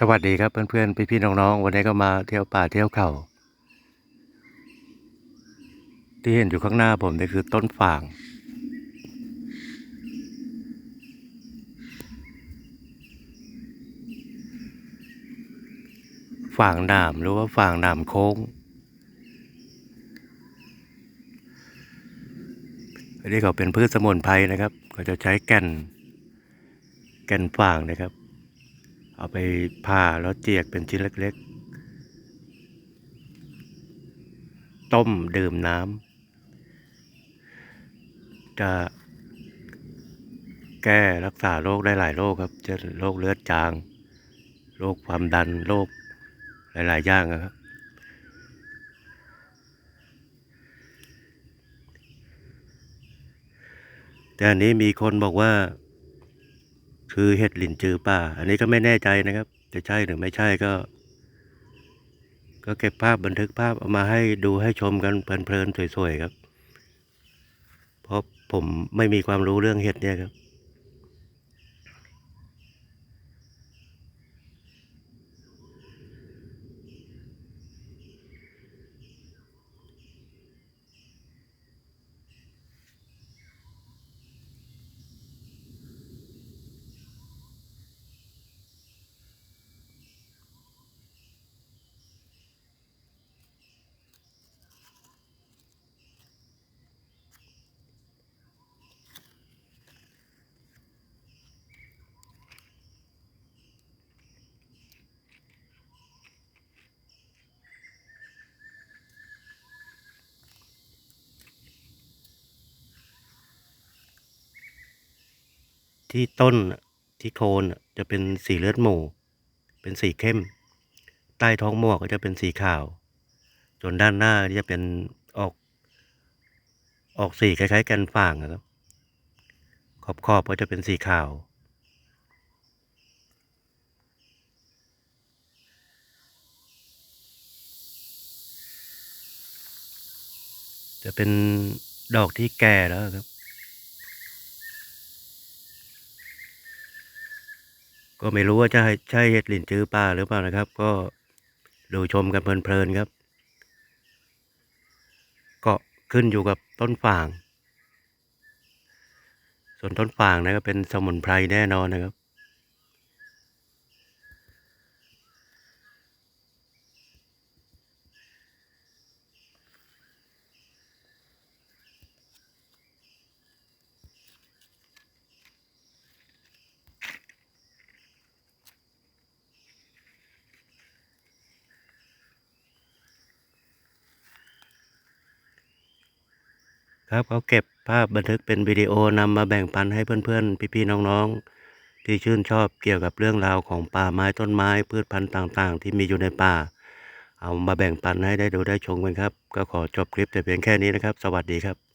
สวัสดีครับเพื่อนๆ พี่ๆ น้องๆ วันนี้ก็มาเที่ยวป่าเที่ยวเขาที่เห็นอยู่ข้างหน้าผมนี่คือต้นฝาง ฝางหนามหรือว่าฝางหนามโค้ง อันนี้เขาเป็นพืชสมุนไพรนะครับ ก็จะใช้แก่น แก่นฝางนะครับ เอาไปผ่าแล้วเจียกเป็นชิ้นเล็กๆ ต้มดื่มน้ำจะแก้รักษาโรคได้หลายโรคครับจะโรคเลือดจาง โรคความดันโรคหลายๆอย่างอะครับแต่อันนี้มีคนบอกว่า คือเห็ดหลินจือป่า อันนี้ก็ไม่แน่ใจนะครับ จะใช่หรือไม่ใช่ก็ ก็เก็บภาพบันทึกภาพเอามาให้ดูให้ชมกันเพลินๆสวยๆครับ เพราะผมไม่มีความรู้เรื่องเห็ดเนี่ยครับ ที่ต้นที่โคนจะเป็นสีเลือดหมู เป็นสีเข้ม ใต้ท้องหมวกก็จะเป็นสีขาว จนด้านหน้าจะเป็นออก ออกสีคล้ายๆ กันฝางอะครับ ขอบขอบก็จะเป็นสีขาว จะเป็นดอกที่แก่แล้วครับ ก็ไม่รู้ว่าจะใช่เห็ดหลินจื้อป้าหรือเปล่านะครับ ก็ดูชมกันเพลินๆครับ ก็ขึ้นอยู่กับต้นฝาง ส่วนต้นฝางนะก็เป็นสมุนไพรแน่นอนนะครับ ครับเขาเก็บภาพบันทึกเป็นวิดีโอนำมาแบ่งปันให้เพื่อนๆ พี่ๆน้องๆ ที่ชื่นชอบเกี่ยวกับเรื่องราวของป่าไม้ต้นไม้พืชพันธุ์ต่างๆ ที่มีอยู่ในป่า เอามาแบ่งปันให้ได้ดูได้ชมกันครับ ก็ขอจบคลิปแต่เพียงแค่นี้นะครับ สวัสดีครับ